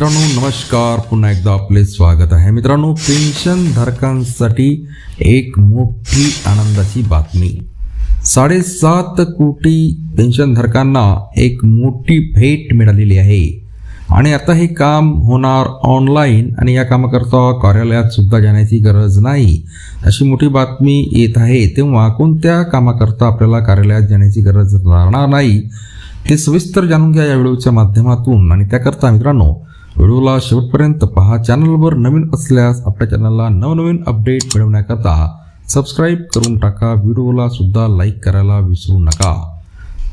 मित्रांनो नमस्कार. पुन्हा एकदा आपले स्वागत आहे. मित्रांनो पेन्शन धारकांसाठी एक मोठी आनंदाची बातमी. साडेसात कोटी पेन्शनधारकांना एक मोठी भेट मिळालेली आहे. आणि आता हे काम होणार ऑनलाईन आणि या कामाकरता कार्यालयात सुद्धा जाण्याची गरज नाही. अशी मोठी बातमी येत आहे. तेव्हा कोणत्या कामाकरता आपल्याला कार्यालयात जाण्याची गरज राहणार नाही ते सविस्तर जाणून घ्या या व्हिडिओच्या माध्यमातून. आणि त्याकरता मित्रांनो व्हिडिओला शेवटपर्यंत पहा. चॅनलवर नवीन असल्यास आपल्या चॅनलला नवनवीन अपडेट मिळवण्याकरता सबस्क्राईब करून टाका. व्हिडिओला सुद्धा लाईक करायला विसरू नका.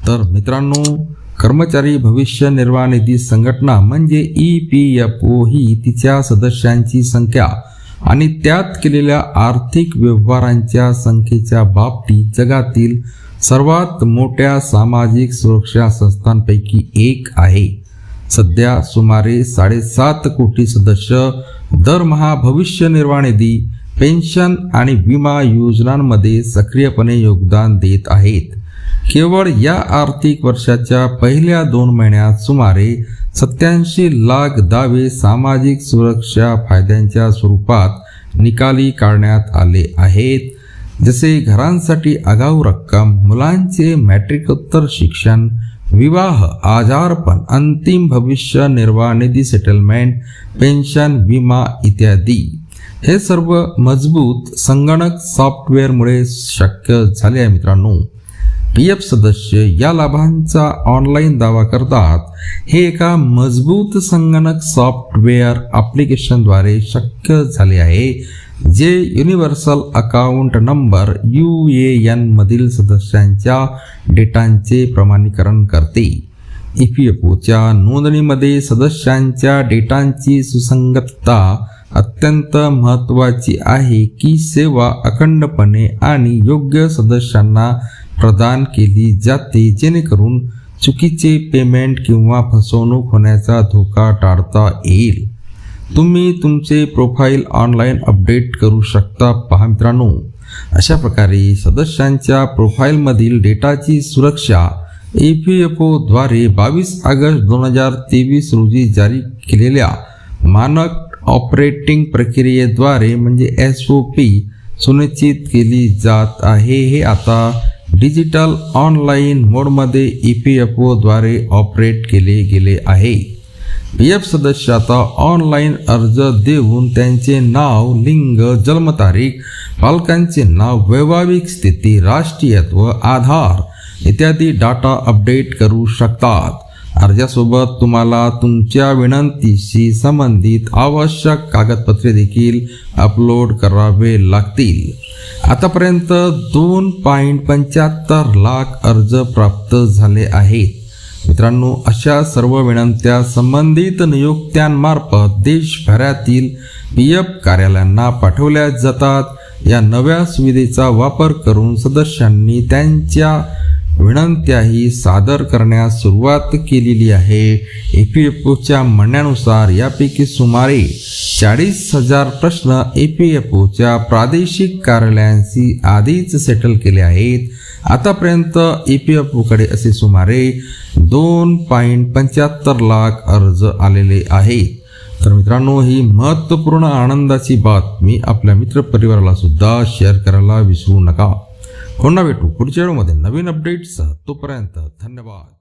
तर मित्रांनो कर्मचारी भविष्य निर्वाह निधी संघटना म्हणजे ई पी एफ ओ ही तिच्या सदस्यांची संख्या आणि त्यात केलेल्या आर्थिक व्यवहारांच्या संख्येच्या बाबतीत जगातील सर्वात मोठ्या सामाजिक सुरक्षा संस्थांपैकी एक आहे. सध्या सुमारे साडेसात कोटी सदस्य दरमहा भविष्य निर्वाह निधी पेन्शन आणि विमा योजनांमध्ये सक्रियपणे योगदान देत आहेत. केवळ या आर्थिक वर्षाच्या पहिल्या दोन महिन्यात सुमारे सत्याऐंशी लाख दावे सामाजिक सुरक्षा फायद्यांच्या स्वरूपात निकाली काढण्यात आले आहेत. जसे घरांसाठी आगाऊ रक्कम मुलांचे मॅट्रिकोत्तर शिक्षण विवाह आजारपण अंतिम भविष्य निर्वाह निधी सेटलमेंट पेन्शन विमा इत्यादी. हे सर्व मजबूत संगणक सॉफ्टवेअरमुळे शक्य झाले आहे मित्रांनो. पी एफ सदस्य या लाभांचा ऑनलाईन दावा करतात. हे एका मजबूत संगणक सॉफ्टवेअर ॲप्लिकेशनद्वारे शक्य झाले आहे. जे universal account number U A N मधील सदस्यांच्या डेटांचे प्रमाणीकरण करते. ई पी एफ ओच्या नोंदणीमध्ये सदस्यांच्या डेटांची सुसंगतता अत्यंत महत्त्वाची आहे की सेवा अखंडपणे आणि योग्य सदस्यांना प्रदान केली जाते जेणेकरून चुकीचे पेमेंट किंवा फसवणूक होण्याचा धोका टाळता येईल. तुम्ही तुमचे प्रोफाईल ऑनलाईन अपडेट करू शकता. पहा मित्रांनो अशा प्रकारे सदस्यांच्या प्रोफाईलमधील डेटाची सुरक्षा ई पी एफ ओद्वारे बावीस ऑगस्ट दोन हजार तेवीस रोजी जारी केलेल्या मानक ऑपरेटिंग प्रक्रियेद्वारे म्हणजे एस ओ पी सुनिश्चित केली जात आहे. हे आता डिजिटल ऑनलाईन मोडमध्ये ई पी एफ ओद्वारे ऑपरेट केले गेले आहे. एफ सदस्याचा ऑनलाईन अर्ज देऊन त्यांचे नाव लिंग जन्मतारीख पालकांचे नाव वैवाहिक स्थिती राष्ट्रीयत्व आधार इत्यादी डाटा अपडेट करू शकतात. अर्जासोबत तुम्हाला तुमच्या विनंतीशी संबंधित आवश्यक कागदपत्रे देखील अपलोड करावे लागतील. आतापर्यंत दोन पॉईंट पंच्याहत्तर लाख अर्ज प्राप्त झाले आहेत. मित्रांनो अशा सर्व विनंत्या संबंधित नियुक्त्यांमार्फत देशभरातील पी एफ कार्यालयांना पाठवल्या जातात. या नव्या सुविधेचा वापर करून सदस्यांनी त्यांच्या विनंत्याही सादर करण्यास सुरुवात केलेली आहे. ए पी एफ ओच्या म्हणण्यानुसार यापैकी सुमारे चाळीस हजार प्रश्न ए पी एफ ओच्या प्रादेशिक कार्यालयांशी आधीच सेटल केले आहेत. आतापर्यंत ई पी एफ ओकडे असे सुमारे दोन पॉईंट पंच्याहत्तर लाख अर्ज आलेले आहेत. तर मित्रांनो ही महत्त्वपूर्ण आनंदाची बातमी आपल्या मित्रपरिवाराला सुद्धा शेअर करायला विसरू नका. पुन्हा भेटू पुढच्या वेळेमध्ये नवीन अपडेट्स तोपर्यंत धन्यवाद.